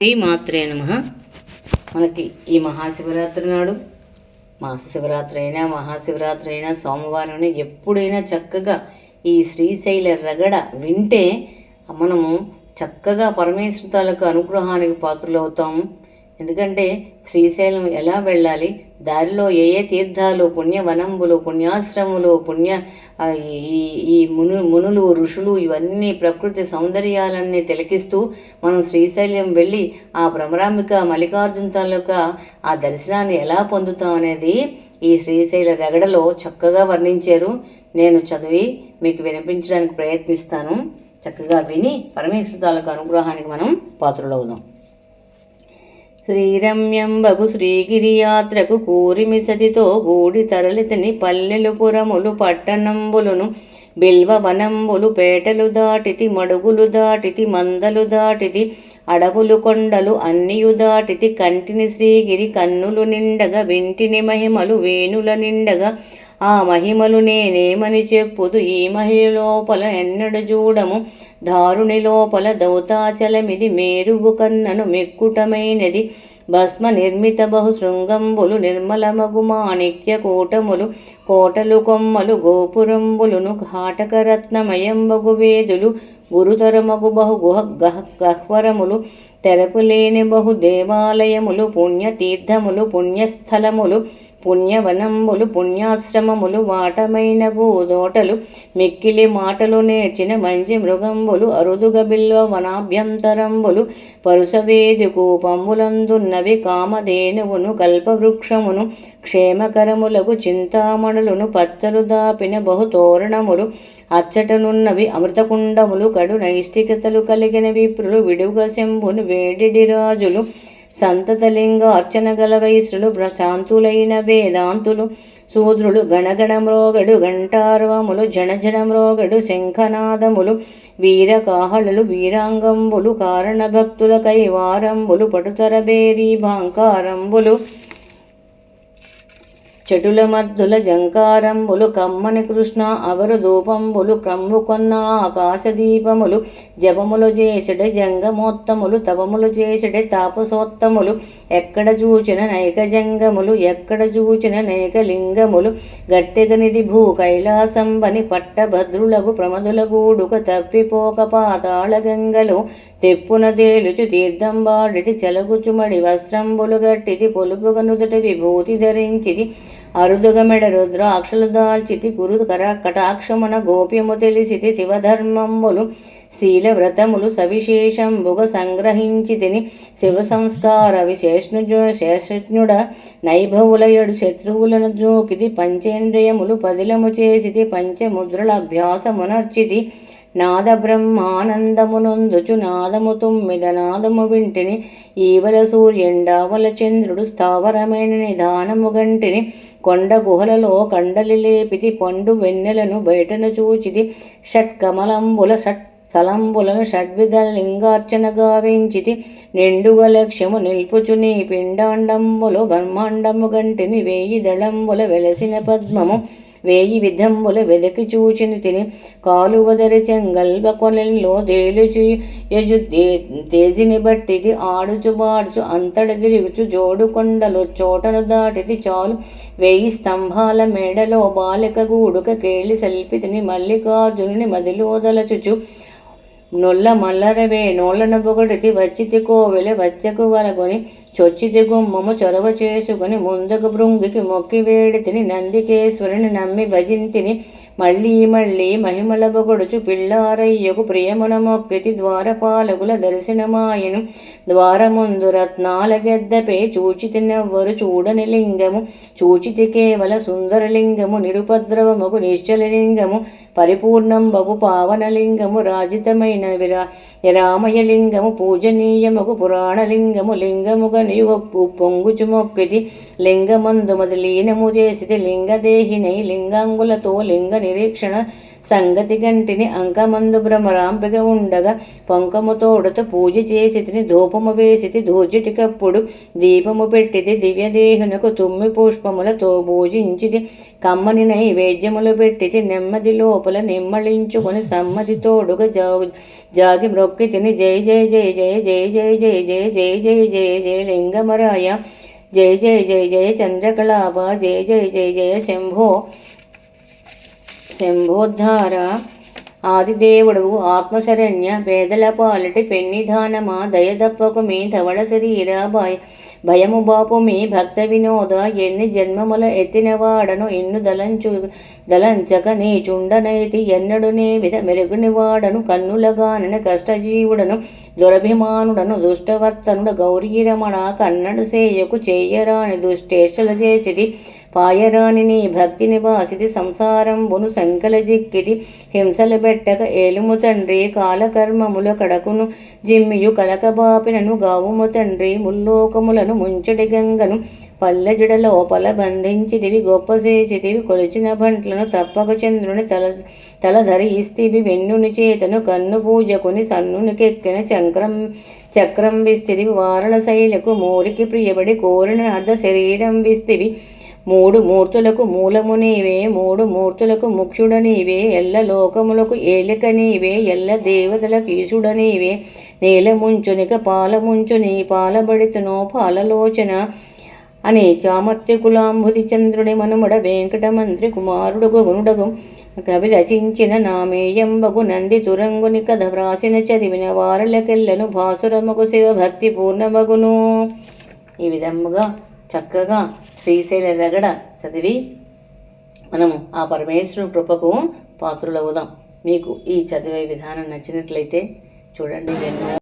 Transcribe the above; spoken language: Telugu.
శ్రీ మాత్రే నమ. మనకి ఈ మహాశివరాత్రి నాడు మాస శివరాత్రి అయినా మహాశివరాత్రి అయినా సోమవారం అయినా ఎప్పుడైనా చక్కగా ఈ శ్రీశైల రగడ వింటే మనము చక్కగా పరమేశ్వర తాలూకు అనుగ్రహానికి పాత్రలవుతాము ఎందుకంటే శ్రీశైలం ఎలా వెళ్ళాలి? దారిలో ఏ ఏ తీర్థాలు పుణ్యవనంబులు పుణ్యాశ్రములు పుణ్య ఈ ఈ మును మునులు ఋషులు ఇవన్నీ ప్రకృతి సౌందర్యాలన్నీ తిలకిస్తూ మనం శ్రీశైలం వెళ్ళి ఆ భ్రమరాంబిక మల్లికార్జున తాలూకా ఆ దర్శనాన్ని ఎలా పొందుతాం అనేది ఈ శ్రీశైల రగడలో చక్కగా వర్ణించారు. నేను చదివి మీకు వినిపించడానికి ప్రయత్నిస్తాను. చక్కగా విని పరమేశ్వర తాలూకా అనుగ్రహానికి మనం పాత్రలవుదాం. శ్రీరమ్యం బగు శ్రీగిరియాత్రకు కూరిమి సతితో గూడి తరలితని పల్లెలు పురములు పట్టణంబులను బిల్వ వనంబులు పేటలు దాటితి మడుగులు దాటితి మందలు దాటితి అడవులు కొండలు అన్నియు దాటితి కంటిని శ్రీగిరి కన్నులు నిండగా వింటిని మహిమలు వేణుల నిండగా ఆ మహిమలు నేనేమని చెప్పుదు. ఈ మహిళ లోపల ఎన్నడు చూడము. దారుని లోపల దౌతాచలమిది మేరువు కన్నను మెక్కుటమైనది. భస్మ నిర్మిత బహు శృంగంబులు నిర్మలమగు మాణిక్య కూటములు కోటలు కొమ్మలు గోపురంబులును ఘాటకరత్నమయంబగు వేదులు గురుతరమగు బహు గుహ గహ గహ్వరములు తెరపులేని బహు దేవాలయములు పుణ్యతీర్థములు పుణ్యస్థలములు పుణ్యవనంబులు పుణ్యాశ్రమములు వాటమైన భూదోటలు మిక్కిలి మాటలు నేర్చిన మంచి మృగంబులు అరుదుగ బిల్వ వనాభ్యంతరంబులు పరుసవేదికూపంబులందున్నవి కామధేనువును కల్పవృక్షమును క్షేమకరములకు చింతామణులను పచ్చలు దాపిన బహుతోరణములు అచ్చటనున్నవి అమృతకుండములు కడు నైష్టికతలు కలిగిన విప్రులు విడుగ శంభును వేడిడి రాజులు సంతతలింగ అర్చన గల వైశ్రులు ప్రశాంతులైన వేదాంతులు. శూద్రులు గణగణమ్రోగడు గంటార్వములు జనజనమ్రోగడు శంఖనాదములు వీరకాహళులు వీరాంగంబులు కారణభక్తుల కైవారంబులు పటుతరబేరీ భాంకారంబులు. చెటుల మద్దుల జంకారంబులు కమ్మని కృష్ణ అగరు ధూపంబులు క్రమ్ముకొన్న ఆకాశదీపములు జపములు చేసడే జంగమోత్తములు తపములు చేసడే తాపసోత్తములు ఎక్కడ చూచిన నైక జంగములు ఎక్కడ చూచిన నైక లింగములు గట్టెగనిది భూ కైలాసంబని పట్టభద్రులకు ప్రమదుల గూడుక తప్పిపోక పాతాళ గంగలు తెప్పున తేలుచు తీర్థం బాడిటి చెలగుచుమడి వస్త్రంబులు గట్టిది పొలుపుగనుదుట విభూతి ధరించిది అరుదుగమెడ రుద్ర రుద్రాక్షలు గురు కటాక్షమున గోప్యము తెలిసితి శివధర్మంబులు శీల వ్రతములు సవిశేషంబుగ సంగ్రహించితిని శివ సంస్కార విశేష్ణు శేషజ్ఞుడ నైభవులయడు శత్రువులను జోకిది పంచేంద్రియములు పదిలము చేసిది పంచముద్రల అభ్యాసమునర్చితి నాద బ్రహ్మానందమునందుచు నాదము తొమ్మిద నాదము వింటిని ఈవల సూర్యుండావల చంద్రుడు స్థావరమైన నిదానము గంటిని కొండ గుహలలో కండలి లేపితి పండు వెన్నెలను బయటను చూచిది షట్కమలంబుల షట్ స్థలంబులను షడ్విధ లింగార్చన గావించితి నిండుగ లక్ష్యము నిల్పుచు నీ పిండాండంబులు బ్రహ్మాండము గంటిని వేయి దళంబుల వెలసిన పద్మము వేయి విధంబుల వెదకి చూచిని తిని కాలువదరి చెంగల్వ కొనల్లో తేలుచు యజు తేజిని బట్టిది ఆడుచు బాడుచు అంతట తిరుగుచు జోడు కొండలు చోటను దాటిది చాలు. వేయి స్తంభాల మేడలో బాలిక గూడుక కేళి సల్పితిని మల్లికార్జునుని మదిలోదలచుచు నొల్ల మల్లరవే నోళ్ళను పొగడితి వచ్చితి కోవెల వచ్చకు వరగొని చొచ్చితి గుమ్మము చొరవ చేసుకుని ముందుకు భృంగికి మొక్కి వేడితిని నందికేశ్వరుని నమ్మి భజింతిని మళ్ళీ మళ్ళీ మహిమల పిళ్ళారయ్యకు పిల్లారయ్యకు ప్రియమున మొక్కితి ద్వారపాలకుల దర్శనమాయను. ద్వారముందు రత్నాల గెద్దపే చూచితి నవ్వరు చూడని లింగము. చూచితి కేవల సుందరలింగము నిరుపద్రవముకు నిశ్చలలింగము. పరిపూర్ణం బగు పావనలింగము రాజితమైన విరా రామయలింగము పూజనీయముకు పురాణలింగము. లింగముగని నీవు పొంగుచు మొక్కితి లింగమందు మది లీనము చేసిది లింగదేహినై లింగాంగులతో లింగ నిరీక్షణ సంగతి గంటిని అంకమందు భ్రమరాంపిక ఉండగా పొంకము తోడుత పూజ చేసి తిని ధూపము వేసితి దూచిటికప్పుడు దీపము పెట్టితి దివ్యదేహునకు తుమ్మి పుష్పములతో పూజించితి కమ్మని నైవేద్యములు పెట్టితి నెమ్మది లోపల నిమ్మళించుకొని సమ్మతి తోడుగా జాగు జాగి మ్రొక్కితిని జై జై జై జై జై జై జై జై జై జై జై జై లింగమరాయ జై జై జై జయ చంద్రకళాభ జయ జయ జయ జయ శంభో శంభోద్ధార ఆదిదేవుడు ఆత్మశరణ్య పేదల పాలటి పెన్నిధానమా దయదప్పకు మీ ధవళ శరీర భయ భయము బాపు మీ భక్త వినోద ఎన్ని జన్మముల ఎత్తినవాడను ఇన్ను దలంచు దలంచక నీ చుండనైతి ఎన్నడు నీ విధ మెరుగునివాడను వాడను కష్టజీవుడను దురభిమానుడను దుష్టవర్తనుడు గౌరీరమణ కన్నడ సేయకు చేయరాని దుష్టేష్టలు చేసిది పాయరాని నీ భక్తిని వాసిది సంసారంబును సంకలజిక్కిది హింసలు పెట్టక ఏలుము తండ్రి కాలకర్మముల కడకును జిమ్మియు కలకబాపినను గావుము తండ్రి ముల్లోకములను ముంచడి గంగను పల్లెజుడ లోపల బంధించితివి గొప్ప చేసితివి కొలిచిన బంట్లను తప్పక చంద్రుని తల తల ధరిస్తివి వెన్నుని చేతను కన్ను పూజకుని సన్నునికెక్కిన చక్రం చక్రం విస్తివి వారల శైలకు మూరికి ప్రియబడి కోరిన అర్ధ శరీరం విస్తివి మూడు మూర్తులకు మూలము నీవే మూడు మూర్తులకు ముఖ్యుడ నీవే ఎల్ల లోకములకు ఏలిక నీవే ఎల్ల దేవతలకు ఈశుడ నీవే. నేల ముంచునిక పాల పాలబడితునో పాలలోచన. అని చామర్త్య కులాంబుది చంద్రుని మనుమడ వెంకటమంత్రి కుమారుడు గగునుడగు కవి రచించిన నామేయంబగు నంది తురంగుని కథ వ్రాసిన చదివిన వారలకెల్లను భాసురముకు శివ భక్తి పూర్ణమగును. ఈ విధముగా చక్కగా శ్రీశైల రగడ చదివి మనము ఆ పరమేశ్వరుని కృపకు పాత్రులవుదాం. మీకు ఈ చదివే విధానం నచ్చినట్లయితే చూడండి ఎన్నో